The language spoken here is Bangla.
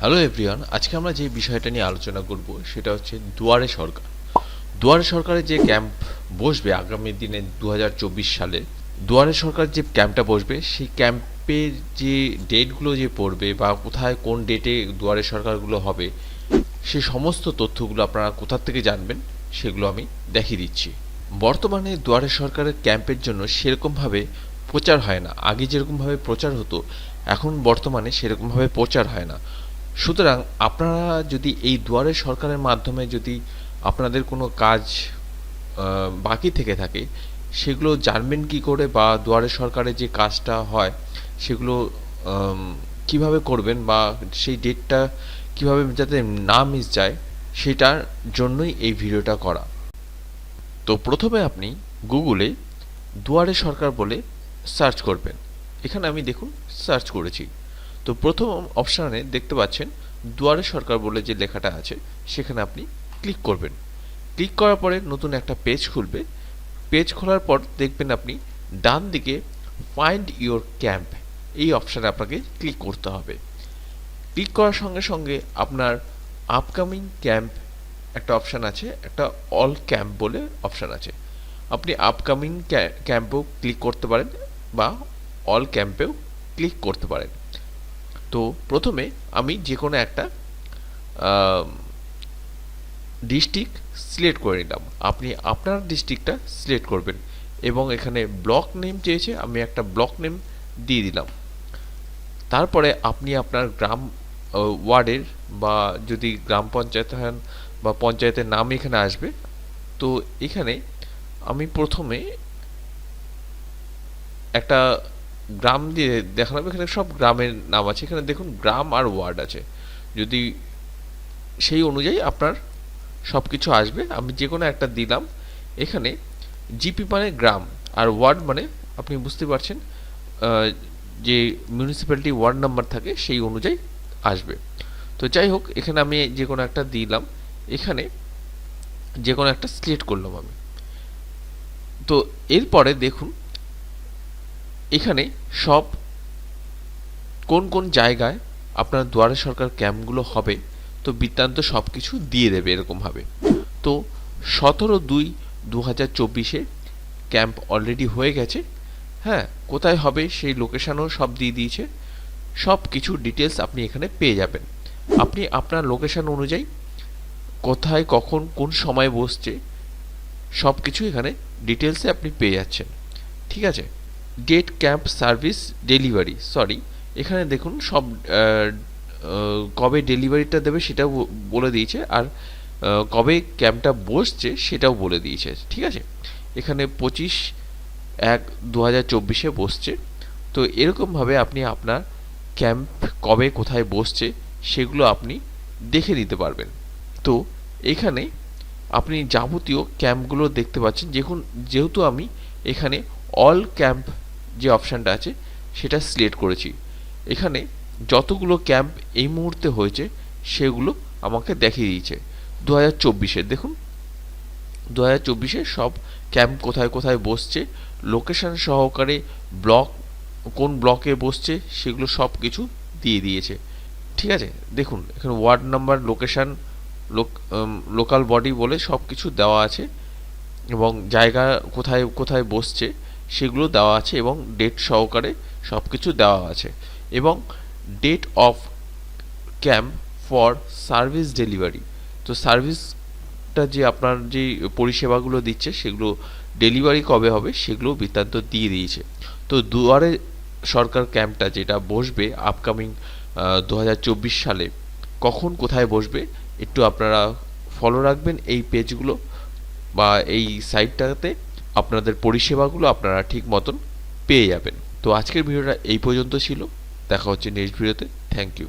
হ্যালো এভরিওয়ান আজকে আমরা যে বিষয়টা নিয়ে আলোচনা করব, সেটা হচ্ছে দুয়ারে সরকার। দুয়ারে সরকারের যে ক্যাম্প বসবে আগামী দিনে দু হাজার চব্বিশ সালে, দুয়ারে সরকার যে ক্যাম্পটা বসবে, সেই ক্যাম্পের যে ডেটগুলো যে পড়বে বা কোথায় কোন ডেটে দুয়ারে সরকারগুলো হবে, সে সমস্ত তথ্যগুলো আপনারা কোথা থেকে জানবেন, সেগুলো আমি দেখিয়ে দিচ্ছি। বর্তমানে দুয়ারে সরকারের ক্যাম্পের জন্য সেরকমভাবে প্রচার হয় না। আগে যেরকমভাবে প্রচার হতো, এখন বর্তমানে সেরকমভাবে প্রচার হয় না। সুতরাং আপনারা যদি এই দুয়ারে সরকারের মাধ্যমে যদি আপনাদের কোনো কাজ বাকি থেকে থাকে, সেগুলো জানবেন কি করে বা দুয়ারে সরকারের যে কাজটা হয়, সেগুলো কীভাবে করবেন বা সেই ডেটটা কীভাবে যাতে না মিস যায়, সেটার জন্যই এই ভিডিওটা করা। তো প্রথমে আপনি গুগলে দুয়ারে সরকার বলে সার্চ করবেন। এখানে আমি দেখুন সার্চ করেছি। তো প্রথম অপশানে দেখতে পাচ্ছেন দুয়ারে সরকার বলে যে লেখাটা আছে, সেখানে আপনি ক্লিক করবেন। ক্লিক করার পরে নতুন একটা পেজ খুলবে। পেজ খোলার পর দেখবেন আপনি ডান দিকে ফাইন্ড ইওর ক্যাম্প এই অপশানে আপনাকে ক্লিক করতে হবে। ক্লিক করার সঙ্গে সঙ্গে আপনার আপকামিং ক্যাম্প একটা অপশান আছে, একটা অল ক্যাম্প বলে অপশান আছে। আপনি আপকামিং ক্যাম্পেও ক্লিক করতে পারেন বা অল ক্যাম্পেও ক্লিক করতে পারেন। তো প্রথমে আমি যে কোনো একটা ডিস্ট্রিক্ট সিলেক্ট করে নিলাম। আপনি আপনার ডিস্ট্রিক্টটা সিলেক্ট করবেন এবং এখানে ব্লক নেম চেয়েছে, আমি একটা ব্লক নেম দিয়ে দিলাম। তারপরে আপনি আপনার গ্রাম ওয়ার্ডের বা যদি গ্রাম পঞ্চায়েত হন বা পঞ্চায়েতের নাম এখানে আসবে, তো এখানে আমি প্রথমে একটা গ্রাম দিয়ে দেখালাম, এখানে সব গ্রামের নাম আছে। এখানে দেখুন, গ্রাম আর ওয়ার্ড আছে। যদি সেই অনুযায়ী আপনার সব কিছু আসবে, আমি যে কোনো একটা দিলাম। এখানে জিপি মানে গ্রাম, আর ওয়ার্ড মানে আপনি বুঝতে পারছেন যে মিউনিসিপ্যালিটি ওয়ার্ড নাম্বার থাকে, সেই অনুযায়ী আসবে। তো যাই হোক, এখানে আমি যে কোনো একটা দিলাম। এখানে যে কোনো একটা সিলেক্ট করলাম আমি। তো এরপরে দেখুন এখানে সব কোন কোন জায়গায় আপনার দুয়ারে সরকার ক্যাম্পগুলো হবে, তো বৃত্তান্ত সব কিছু দিয়ে দেবে এরকমভাবে। তো সতেরো দুই দু হাজার চব্বিশে ক্যাম্প অলরেডি হয়ে গেছে। হ্যাঁ কোথায় হবে সেই লোকেশানও সব দিয়ে দিয়েছে। সব কিছু ডিটেলস আপনি এখানে পেয়ে যাবেন। আপনি আপনার লোকেশান অনুযায়ী কোথায়, কখন, কোন সময় বসছে সব কিছু এখানে ডিটেলসে আপনি পেয়ে যাচ্ছেন। ঠিক আছে? Date camp service delivery sorry এখানে দেখুন সব কবে ডেলিভারিটা দেবে সেটাও বলে দিয়েছে আর কবে ক্যাম্পটা বসছে সেটাও বলে দিয়েছে, ঠিক আছে? এখানে পঁচিশ এক দু হাজার চব্বিশে বসছে। তো এরকমভাবে আপনি আপনার ক্যাম্প কবে কোথায় বসছে সেগুলো আপনি দেখে নিতে পারবেন। তো এখানে আপনি যাবতীয় ক্যাম্পগুলো দেখতে পাচ্ছেন। যেহেতু আমি এখানে অল ক্যাম্প যে অপশানটা আছে, সেটা সিলেক্ট করেছি। এখানে যতগুলো ক্যাম্প এই মুহূর্তে হয়েছে, সেগুলো আমাকে দেখিয়ে দিয়েছে। দু হাজার দেখুন। দু হাজার চব্বিশে সব ক্যাম্প কোথায় কোথায় বসছে, লোকেশন সহকারে ব্লক, কোন ব্লকে বসছে, সেগুলো সব কিছু দিয়ে দিয়েছে। ঠিক আছে? দেখুন, এখানে ওয়ার্ড নাম্বার, লোকেশান, লোক লোকাল বডি বলে সব কিছু দেওয়া আছে এবং জায়গা কোথায় কোথায় বসছে সেগুলো দেওয়া আছে এবং ডেট সহকারে সব কিছু দেওয়া আছে। এবং date of camp for service delivery তো সার্ভিসটা যে আপনার যে পরিষেবাগুলো দিচ্ছে, সেগুলো ডেলিভারি কবে হবে, সেগুলো বৃত্তান্ত দিয়ে দিয়েছে। তো দুয়ারে সরকার ক্যাম্পটা যেটা বসবে আপকামিং দু হাজার চব্বিশ সালে, কখন কোথায় বসবে, একটু আপনারা ফলো রাখবেন এই পেজগুলো বা এই সাইটটাতে আপনাদের পরিষেবাগুলো আপনারা ঠিক মতন পেয়ে যাবেন। তো আজকের ভিডিওটা এই পর্যন্ত ছিল। দেখা হচ্ছে নেক্সট ভিডিওতে। Thank you.